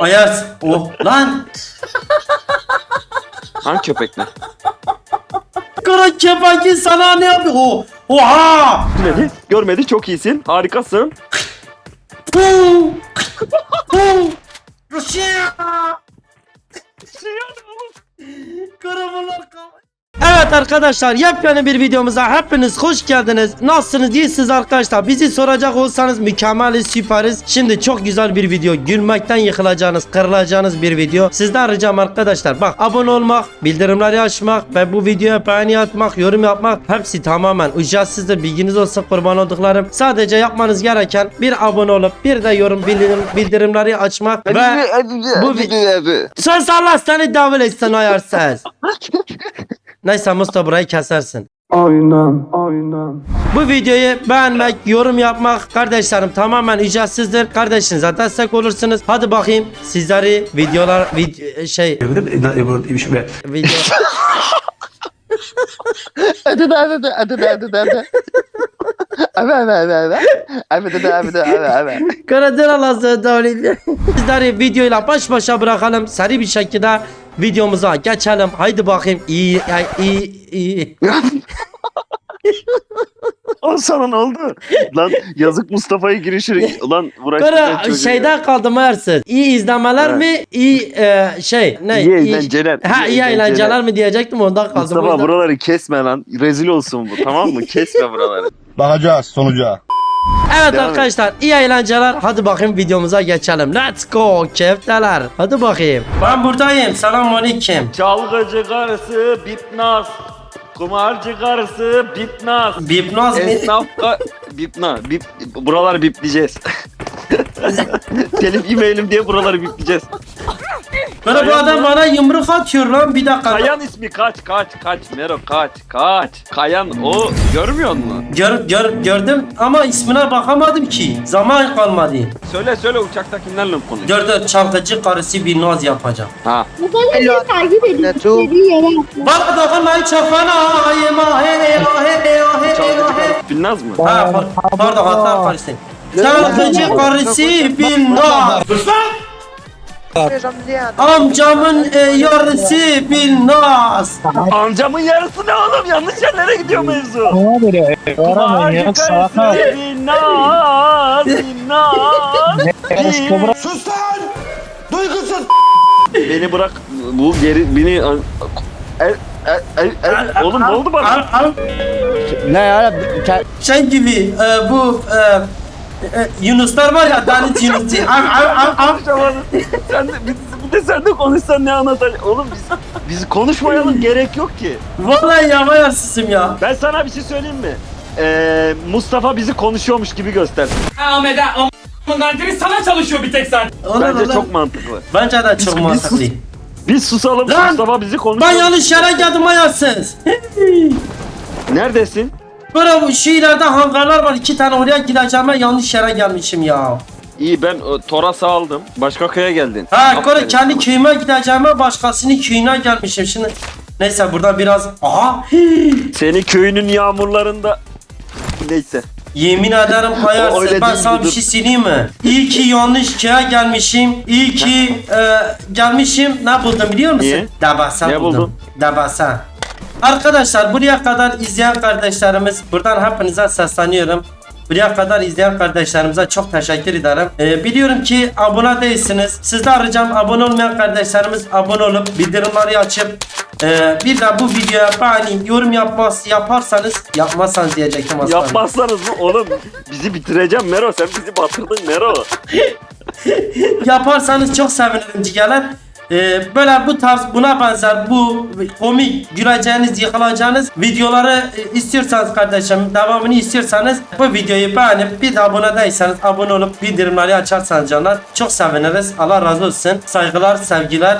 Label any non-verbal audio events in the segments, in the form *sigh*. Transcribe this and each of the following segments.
Ayaz. Oh lan. Hangi köpek ne? Kara kepanki sana ne yapıyor? Oh. Oha. Görmedi. Görmedi. Çok iyisin. Harikasın. Puu. Rusya. Karabalar kal- Evet arkadaşlar yepyeni bir videomuza hepiniz hoş geldiniz. Nasılsınız iyisiniz arkadaşlar? Bizi soracak olsanız mükemmeliz süperiz. Şimdi çok güzel bir video. Gülmekten yıkılacağınız, kırılacağınız bir video. Sizden ricam arkadaşlar bak abone olmak, bildirimleri açmak ve bu videoya beğeni atmak, yorum yapmak hepsi tamamen ücretsizdir. Bilginiz olsun kurban olduklarım. Sadece yapmanız gereken bir abone olup bir de yorum bildirim, bildirimleri açmak ve bu vi- Söz Allah seni davul etsin ayarsız. *laughs* Neyse Mustafa burayı kesersin. Aynen, aynen. Bu videoyu beğenmek, yorum yapmak kardeşlerim tamamen ücretsizdir. Kardeşinize destek olursunuz. Hadi bakayım sizleri videolar vid şey video Hadi de hadi de hadi de hadi de hadi. Abi abi abi abi. Abi de abi de abi abi. Karadır Allah'ı davul Sizleri videoyla baş başa bırakalım. Seri bir şekilde videomuza geçelim. Haydi bakayım. İyi iyi iyi. *laughs* O sana ne oldu? Lan yazık Mustafa'yı girişir. Ulan uğraştı Kara şeyden kaldım Ersin. İyi izlemeler Evet. mi? İyi e, şey ne? İyi eğlenceler. Ha iyi eğlenceler mi diyecektim ondan kaldım. Mustafa buraları kesme lan. Rezil olsun bu tamam mı? Kesme buraları. Bakacağız sonuca. Evet Devam arkadaşlar iyi eğlenceler. Hadi bakayım videomuza geçelim. Let's go kefteler. Hadi bakayım. Ben buradayım. Selamünaleyküm. Çalgıcı karısı bitnaz. Kumarcı karısı bitnaz. Bipnoz mi? Esnaf ka- bipna. Bip, buraları bipleyeceğiz. *laughs* *laughs* Telif yemeyelim diye buraları bipleyeceğiz. Böyle bu adam bana yumruk atıyor lan. Bir dakika. Kayan ismi kaç kaç kaç Mero kaç kaç. Kayan o görmüyor musun? Gör, gör, gördüm ama ismine bakamadım ki. Zaman kalmadı. Söyle söyle uçaktakilerle konuş. Dur çalgıcı karısı bir naz yapacağım. Ha. Muhtemelen takip edip istediği yere atmış. Bak dokunmayın çafana. Yema he he he he he Çalgıcı he he. karısı bilmez mi? Ha par- pardon hata karısı. Çalgıcı karısı bir naz. Amcamın e, yarısı bir naz. Amcamın yarısı ne oğlum? Yanlış yerlere gidiyor mevzu. Kumarcı karısı binnaz binnaz. bin- Sus lan! Duygusuz! Beni bırak bu geri beni El, el, el, el. Oğlum ne oldu bana? Ne ya? Şey gibi e, bu e, e, Yunuslar var ya deniz Yunusu. Al al al al. Konuşamadın. sen de, bir, bir de sen de konuşsan ne anlatacaksın? Oğlum biz, biz konuşmayalım *laughs* gerek yok ki. Vallahi yavayarsızım ya. Ben sana bir şey söyleyeyim mi? Ee, Mustafa bizi konuşuyormuş gibi göstersin. Ahmet'e amın kantini sana çalışıyor bir tek sen. Olur, Bence olur. çok mantıklı. Bence de çok Biz- mantıklı. Biz susalım Lan! Mustafa bizi konuşuyor. Ben yanlış yere geldim ayarsız. Neredesin? Böyle bu şu ileride hangarlar var iki tane oraya gideceğime yanlış yere gelmişim ya. İyi ben e, Toras'ı aldım. Başka köye geldin. Ha Aferin kore kendi köyüme gideceğime başkasının köyüne gelmişim şimdi. Neyse buradan biraz aha Seni köyünün yağmurlarında... Neyse. Yemin ederim. *laughs* Öyle Ben değil, sana bir dur. şey söyleyeyim mi? İyi ki yanlış köye gelmişim. İyi ki e, gelmişim. Ne buldum biliyor musun? Niye? Dabasa Ne buldum. buldun? Dabasa. Arkadaşlar buraya kadar izleyen kardeşlerimiz buradan hepinize sesleniyorum. Buraya kadar izleyen kardeşlerimize çok teşekkür ederim. Ee, biliyorum ki abone değilsiniz. Sizden ricam abone olmayan kardeşlerimiz abone olup bildirimleri açıp e, bir de bu videoya beğeni, yorum yapmaz, yaparsanız yapmazsanız diyecektim aslında. Yapmazsanız mı? Oğlum bizi bitireceğim Mero. Sen bizi batırdın Mero. *laughs* Yaparsanız çok sevinirim cigerler. Ee, böyle bu tarz buna benzer bu komik güleceğiniz yıkılacağınız videoları e, istiyorsanız kardeşim devamını istiyorsanız bu videoyu beğenip bir de abone değilseniz abone olup bildirimleri açarsanız canlar çok seviniriz. Allah razı olsun. Saygılar, sevgiler.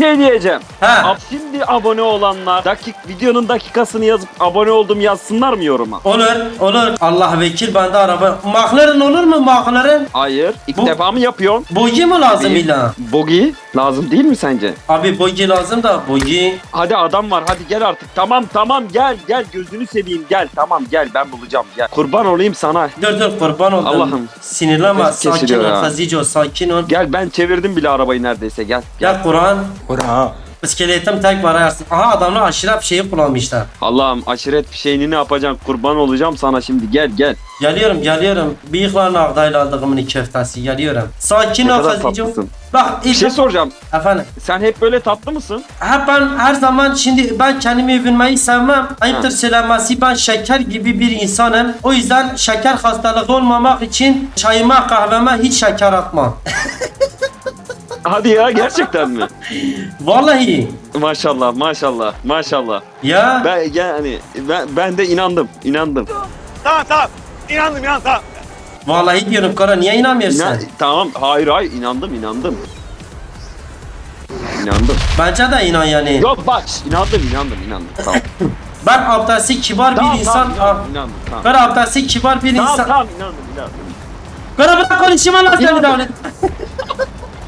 Ne diyeceğim? Ha. Şimdi abone olanlar dakik videonun dakikasını yazıp abone oldum yazsınlar mı yoruma? Olur, olur. Allah vekil bende araba. McLaren olur mu McLaren? Hayır. İlk Bu- defa mı yapıyorsun? Bogi mu lazım illa? Bogi. Lazım değil mi sence? Abi bogi lazım da bogi. Hadi adam var hadi gel artık. Tamam tamam gel gel gözünü seveyim gel. Tamam gel ben bulacağım gel. Kurban olayım sana. Dur dur kurban oldum. Allah'ım. Sinirlenme Nefes sakin kesiliyor ol ya. Hazico sakin ol. Gel ben çevirdim bile arabayı neredeyse gel. Gel Kur'an. Kur'an. İskeletim tek var ayarsın. Aha adamlar aşırı bir şeyi kullanmışlar. Allah'ım aşiret fişeğini ne yapacaksın? Kurban olacağım sana şimdi gel gel. Geliyorum geliyorum. Bıyıklarla ağdayla aldığımın köftesi geliyorum. Sakin ol tatlısın. Bak Bir ilk şey soracağım. efendim. Sen hep böyle tatlı mısın? Ha ben her zaman şimdi ben kendimi övünmeyi sevmem. Ayıptır söylemesi ben şeker gibi bir insanım. O yüzden şeker hastalığı olmamak için çayıma kahveme hiç şeker atmam. *laughs* Hadi ya gerçekten mi? *laughs* Vallahi. Maşallah maşallah maşallah. Ya. Ben yani ben, ben de inandım inandım. Vallahi diyorum Kara niye inanmıyorsun? İnan- tamam hayır hayır inandım inandım. İnandım. Bence de inan yani. Yok bak inandım inandım inandım. Tamam. *laughs* Ben abdesti kibar tamam, bir insan. tamam, inandım, inandım tamam. Ben abdesti kibar bir Tamam insan. tamam inandım inandım. Kara bırak konuşayım Allah seni İnandım.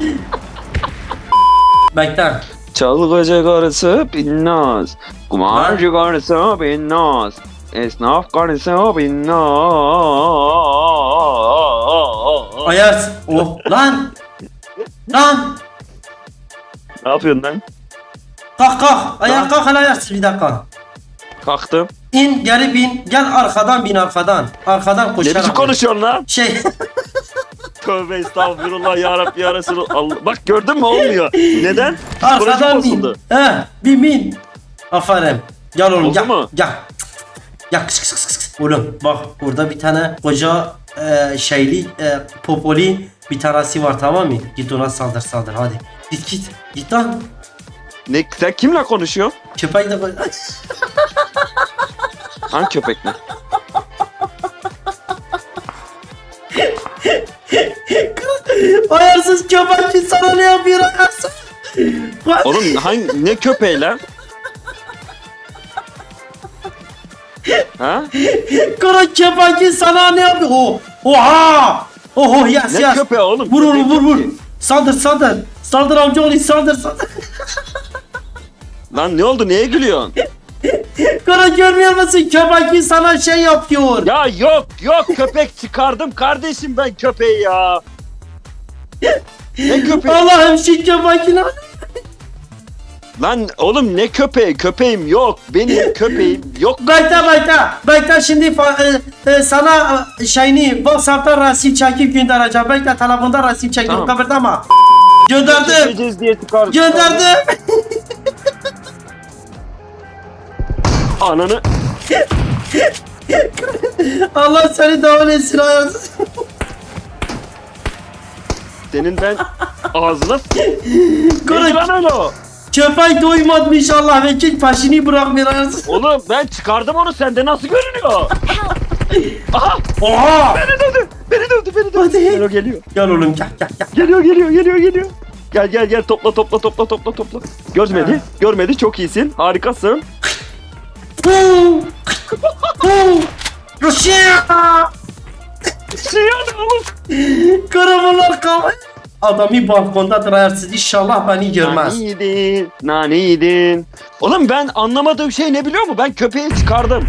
*laughs* davlet. Bekle. Çalgıcı karısı binnaz. Kumarcı karısı binnaz. Esnaf karısı binnaz. Ayarsın. Oh lan. Lan. Ne yapıyorsun lan? Kalk kalk. Ayağa kalk hele ayarsın bir dakika. Kalktım. İn geri bin. Gel arkadan bin arkadan. Arkadan Ne koşarak. biçim konuşuyorsun lan? Şey. Tövbe estağfurullah ya Rabbi ya Resulallah. Allah- Bak gördün mü olmuyor. Neden? Arkadan bin. bozuldu. He. Bin bin. Aferin. Gel oğlum Oldu gel. mu? Gel. Gel kıs kıs kıs kıs. Oğlum bak burada bir tane koca e, şeyli e, popoli bir tanesi var tamam mı? Git ona saldır saldır hadi. Git git. Git lan. Ne, sen kimle konuşuyorsun? Köpek de koy. Hangi köpekle? Köpekçi sana ne yapıyor? Bak, Oğlum hangi ne köpeği lan? ha? Kara köpekçi sana ne yapıyor? Oh, oha! Oho yes Ne yes. köpeği oğlum? Vur onu Köpek vur vur. Saldır saldır. Saldır amcaoğlu saldır saldır. Lan ne oldu? Neye gülüyorsun? Kara görmüyor musun? Köpekçi sana şey yapıyor. Ya yok yok köpek çıkardım kardeşim ben köpeği ya. Ne köpeği? Allah'ım şu köpekçini Lan oğlum ne köpeği? Köpeğim yok. Benim köpeğim yok. Bekle bekle. Bekle şimdi fa- e, e, sana e, şeyini WhatsApp'tan resim çekip göndereceğim. Bekle telefonda resim çekip Tamam. kıpırdama. Gönderdim. Çekeceğiz diye çıkardım. Gönderdim. Ananı. *laughs* Allah seni davul etsin ayarsız. Senin ben ağzına *laughs* Neydi lan öyle o? Köpek doymadı inşallah vekil peşini bırakmıyor ayarsız. Oğlum ben çıkardım onu sende nasıl görünüyor? *laughs* Aha Oha. beni dövdü beni dövdü beni dövdü. Hadi. Geliyor geliyor. Gel oğlum gel gel gel. Geliyor geliyor geliyor geliyor. Gel gel gel topla topla topla topla topla. Görmedi. Görmedi çok iyisin. Harikasın. Rusya. Şey yani oğlum. Karabalar kal. Adamı balkondadır ayarsız inşallah beni görmez. Naniydin. Naniydin. Oğlum ben anlamadığım şey ne biliyor musun? Ben köpeği çıkardım.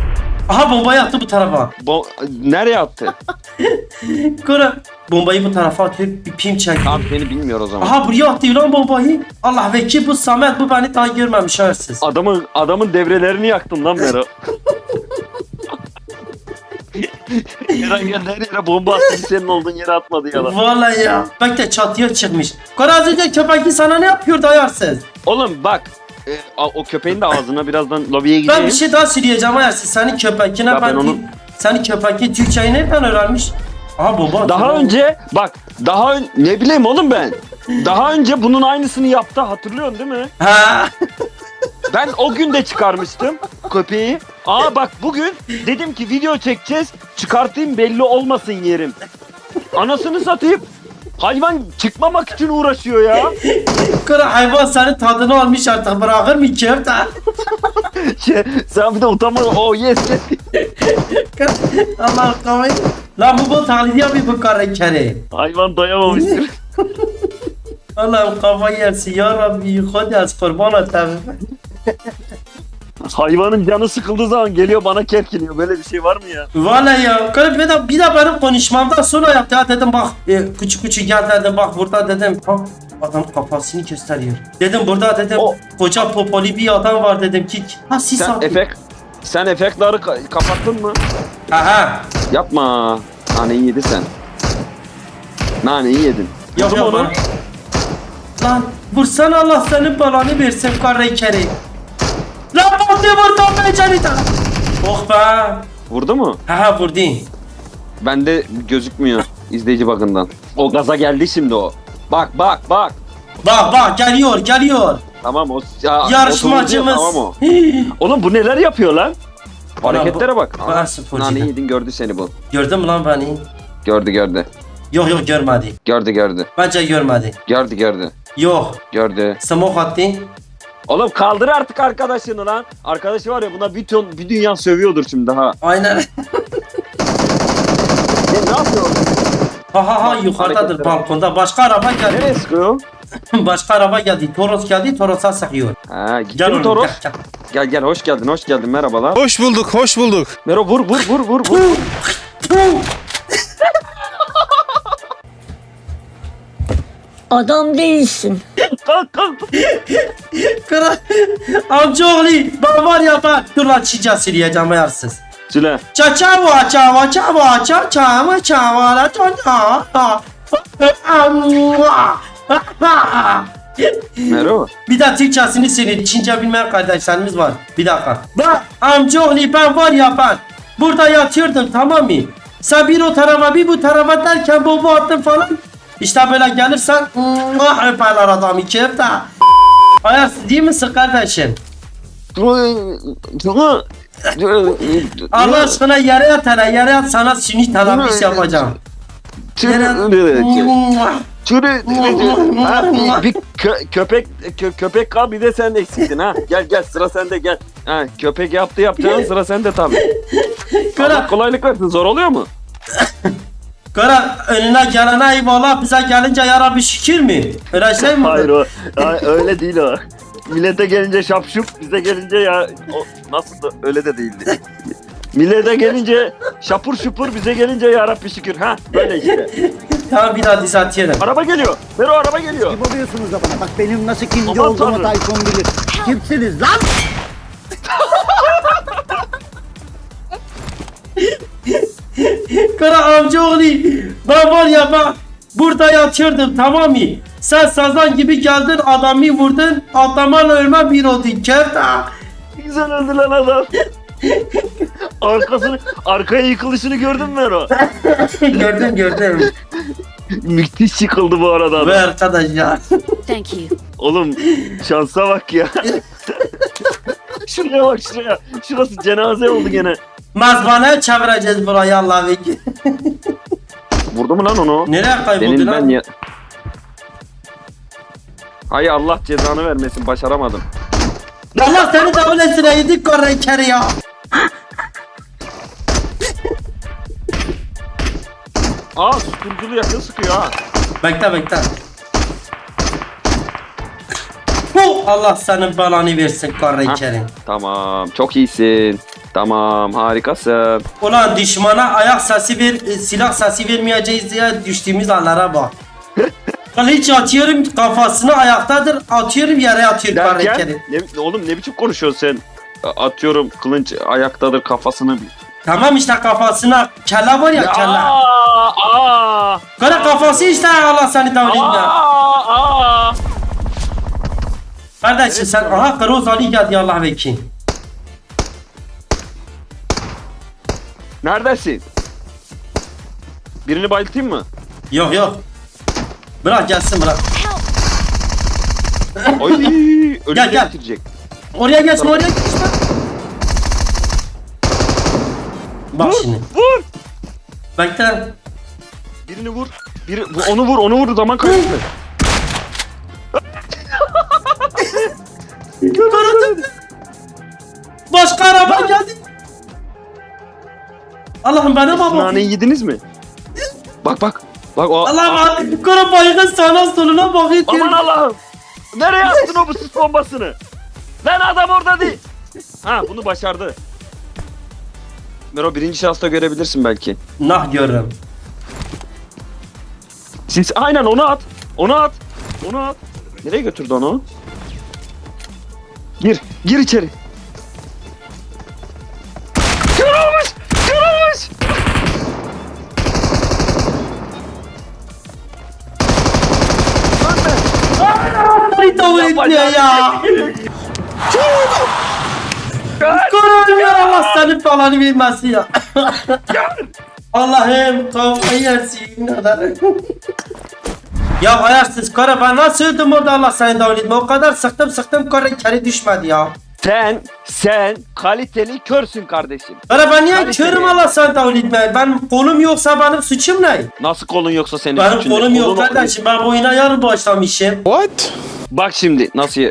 Aha bombayı attı bu tarafa. Bo nereye attı? *laughs* Kara bombayı bu tarafa atıyor bir pim çek. Abi seni bilmiyor o zaman. Aha buraya attı lan bombayı. Allah vekil bu Samet bu beni daha görmemiş ayarsız. Adamın adamın devrelerini yaktın lan Mero. *laughs* *laughs* Eren gel her yere bomba attı senin olduğun yere atmadı ya da. Vallahi ya. Bak de çatıya çıkmış. Kara az önce köpek sana ne yapıyordu ayarsız? Oğlum bak e, a- o köpeğin de ağzına birazdan lobiye Ben gideyim. bir şey daha söyleyeceğim ayarsız. Senin köpekine Ya ben, ben onu- Senin köpekin Türkçeyi nereden öğrenmiş? Aha bomba Daha önce bak daha ön- ne bileyim oğlum ben. Daha önce bunun aynısını yaptı hatırlıyorsun değil mi? Ha. *laughs* Ben o gün de çıkarmıştım köpeği. Aa bak bugün dedim ki video çekeceğiz. Çıkartayım belli olmasın yerim. Anasını satayım. Hayvan çıkmamak için uğraşıyor ya. Kara hayvan senin tadını almış artık bırakır mı köfte? Şey, Sen bir de utanma. Oh yes. Allah kavayı. Lan bu bu taklidi yapıyor bu kara kere. Hayvan doyamamıştır. Allah'ım kafa yersin ya Rabbi. Hadi az kurban et abi. Hayvanın canı sıkıldığı zaman geliyor bana kerkiniyor. Böyle bir şey var mı ya? Vallahi ya. Kız bir de, bir de benim konuşmamdan sonra yaptı. Ya dedim bak e, küçük küçük gel dedim bak burada dedim. Bak adam kafasını gösteriyor. Dedim burada dedim O- koca popoli bir adam var dedim ki. Ha siz Sen efekt sen efektleri ka- kapattın mı? Aha. Yapma. Naneyi yedi sen. Naneyi yedin. Yok Vurdum yok onu. Lan vursana Allah senin belanı versin karı kere. Patlı vurdum ben canita. Oh be. Vurdu mu? Ha ha vurdu. Bende gözükmüyor izleyici bakımdan. O gaza geldi şimdi o. Bak bak bak. Bak bak geliyor geliyor. Tamam o ya, Yarışmacımız. Tamam o. Oğlum bu neler yapıyor lan? Hareketlere bak. Aa, sporcu yedin gördü seni bu. Gördün mü lan beni? Gördü gördü. Yok yok görmedi. Gördü gördü. Bence görmedi. Gördü gördü. Yok. Gördü. Smoke attı. Oğlum kaldır artık arkadaşını lan. Arkadaşı var ya buna bir ton bir dünya sövüyordur şimdi ha. Aynen. Ne, ne yapıyor? ha ha ha yukarıdadır balkonda. Başka araba geldi. Nereye sıkıyor? *laughs* Başka araba geldi. Toros geldi. Toros'a sıkıyor. Ha gitti Gel mi oğlum Toros? gel, gel. Gel gel hoş geldin hoş geldin merhabalar. Hoş bulduk, hoş bulduk. Mero vur vur vur vur vur. Adam değilsin. kalk kalk. Kıra. Amcaoğlu ben var ya ben. Dur lan çiğca sileyeceğim ayarsız. Süle. Ça çava çava çava ça çava çava la çava. Mero. Bir de Türkçesini söyle. Çince bilmeyen kardeşlerimiz var. Bir dakika. Bak amcaoğlu ben var ya ben. Burada yatıyordum tamam mı? Sen bir o tarafa bir bu tarafa derken bobo attın falan. İşte böyle gelirsen mwah, öperler adamı keyif de. Ayarsız değil misin kardeşim? Allah aşkına yere yat hele yere yat sana sünni telafis yapacağım. Yere. Ha, bir, kö- köpek kö- köpek kal bir de sen eksiktin ha. Gel gel sıra sende gel. Ha, köpek yaptı yapacağın sıra sende tabii. *laughs* Allah kolaylık versin zor oluyor mu? *laughs* kıra önüne gelene eyvallah bize gelince yara bir şükür mü? Öyle şey mi? Hayır o öyle değil o. Millete gelince şapşup bize gelince ya o nasıl da öyle de değildi. Millete gelince şapur şupur bize gelince ya Rabbi şükür ha böyle işte. Tamam bir daha düzeltiyorum. Araba geliyor. Mero araba geliyor. Kim oluyorsunuz da bana? Bak benim nasıl kimci Aman olduğumu tanrım. Tayfun bilir. Kimsiniz lan? Kara amcaoğlu ben var ya ben burada yatıyordum tamam mı? Sen sazan gibi geldin adamı vurdun adamın ölme bir oldu kefta. Güzel öldü lan adam. Arkasını, arkaya yıkılışını gördün mü Mero? *laughs* gördüm gördüm. Müthiş yıkıldı bu arada Ve adam. arkadaş ya. Thank you. Oğlum şansa bak ya. *laughs* şuraya bak şuraya. Şurası cenaze oldu gene. Mazbanaya çevireceğiz burayı Allah vekil. Vurdu mu lan onu? Nereye kayboldu Senin ben lan? ya... Hay Allah cezanı vermesin başaramadım. Allah seni davul etsin yedik korre kere ya. Aa susturuculu yakın sıkıyor ha. Bekle bekle. Hu, Allah senin belanı versin korre Ha. kere. Tamam çok iyisin. Tamam harikasın. Ulan düşmana ayak sesi ver, e, silah sesi vermeyeceğiz diye düştüğümüz anlara bak. *laughs* Hiç atıyorum kafasını ayaktadır, atıyorum yere atıyor Derken karakeri. ne, oğlum ne biçim konuşuyorsun sen? Atıyorum kılınç ayaktadır kafasını. Tamam işte kafasına kella var ya kella. Aa, aa, Kara kafası işte Allah seni davranıyor. aa, aa. Kardeşim sen aha Kıroz Ali geldi Allah vekil. Neredesin? Birini bayıltayım mı? Yok yok. Bırak gelsin bırak. Oy, *laughs* Gel, gel. bitirecek. Oraya geçme oraya geçme. Bak Vur, şimdi. vur. Bekle. Birini vur. Biri, bu- onu vur, onu vur zaman kaybetme. *laughs* *laughs* Başka araba geldi. Allah'ım bana bak. Naneyi yediniz mi? Bak bak. Bak o. Allah Kara baygın sana soluna bakıyor. Aman Allah'ım. Nereye attın o bu sis bombasını? Lan adam orada değil. Ha bunu başardı. Mero birinci şansta görebilirsin belki. Nah görürüm. Siz aynen onu at. Onu at. Onu at. Nereye götürdü onu? Gir. Gir içeri. Etmiyor ya. Allah seni falan bilmesin ya. Allah'ım kafayı yersin. Ya ayarsız kara ben nasıl öldüm orada Allah seni davul etme. O kadar sıktım sıktım kara kere düşmedi ya. Sen, sen kaliteli körsün kardeşim. Kara ben niye körüm. Allah davul etme. Ben kolum yoksa benim suçum ne? Nasıl kolun yoksa senin Benim suçun ne? kolum yok Kolunu- kardeşim. Ben bu oyuna yarın başlamışım. Bak şimdi nasıl e,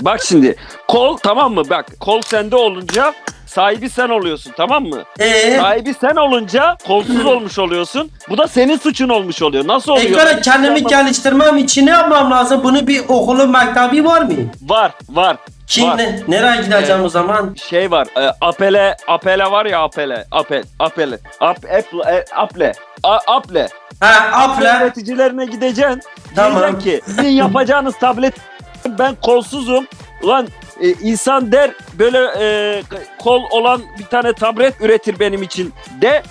bak şimdi kol tamam mı bak kol sende olunca sahibi sen oluyorsun tamam mı? Eee? Sahibi sen olunca kolsuz olmuş oluyorsun. Bu da senin suçun olmuş oluyor. Nasıl oluyor? Ben kendimi geliştirmem için ne yapmam lazım? Bunu bir okulun mektebi var mı? Var var. Kim var. ne? Nereye gideceğim o zaman? Şey var. E, apele apele var ya apele. Apel apele. Ap apple e, aple. A, aple. Ha Apple üreticilerine gideceksin. Tamam. Diyeceksin ki sizin yapacağınız tablet ben kolsuzum. Ulan e, insan der böyle e, kol olan bir tane tablet üretir benim için de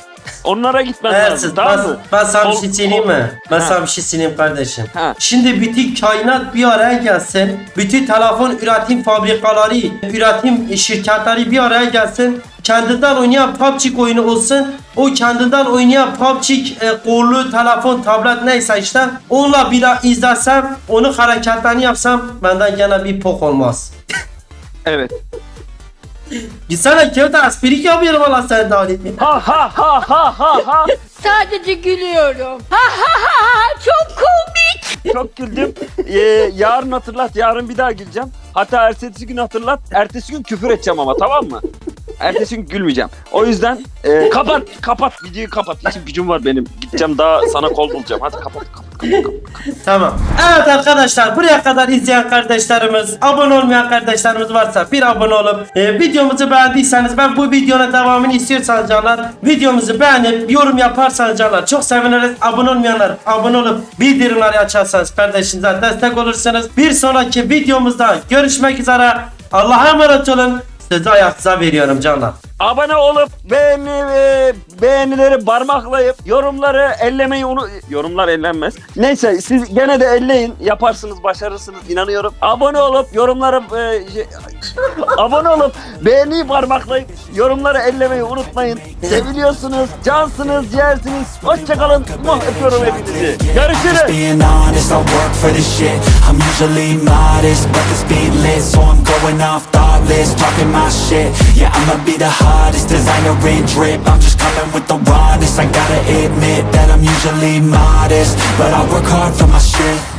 onlara gitmen lazım Ersiz, tamam ben, mı? ben sana bir şey söyleyeyim mi? Ben sana bir şey söyleyeyim kardeşim. Ha. Şimdi bütün kainat bir araya gelsin. Bütün telefon üretim fabrikaları, üretim şirketleri bir araya gelsin. Kendinden oynayan PUBG oyunu olsun. O kendinden oynayan PUBG e, kollu telefon, tablet neyse işte. Onunla bile izlesem, onun hareketlerini yapsam benden gene bir pok olmaz. Evet. Gitsene kağıt aspirik yapıyorum Allah seni davet etmeyeyim. Ha ha ha ha ha ha. Sadece gülüyorum. Ha ha ha ha çok komik. Çok güldüm. Ee, yarın hatırlat. Yarın bir daha güleceğim. Hatta ertesi gün hatırlat. Ertesi gün küfür edeceğim ama tamam mı? Ertesi gün gülmeyeceğim. O yüzden e, kapat kapat videoyu kapat. İşim gücüm var benim. Gideceğim daha sana kol bulacağım. Hadi kapat. kapat. Tamam. Evet arkadaşlar buraya kadar izleyen kardeşlerimiz, abone olmayan kardeşlerimiz varsa bir abone olup e, videomuzu beğendiyseniz ben bu videonun devamını istiyorsanız canlar videomuzu beğenip yorum yaparsanız canlar çok seviniriz. Abone olmayanlar abone olup bildirimleri açarsanız kardeşinize destek olursunuz. Bir sonraki videomuzda görüşmek üzere. Allah'a emanet olun. Sözü ayakta veriyorum canlar. Abone olup beğeni, beğenileri parmaklayıp yorumları ellemeyi onu yorumlar ellenmez. Neyse siz gene de elleyin. Yaparsınız, başarırsınız inanıyorum. Abone olup yorumları e, abone olup beğeniyi parmaklayıp yorumları ellemeyi unutmayın. Seviliyorsunuz, cansınız, ciğersiniz. Hoşçakalın. Muh öpüyorum hepinizi. Görüşürüz. Talking my shit Yeah, I'ma be the hottest designer in drip. I'm just coming with the rawness. I gotta admit that I'm usually modest But I work hard for my shit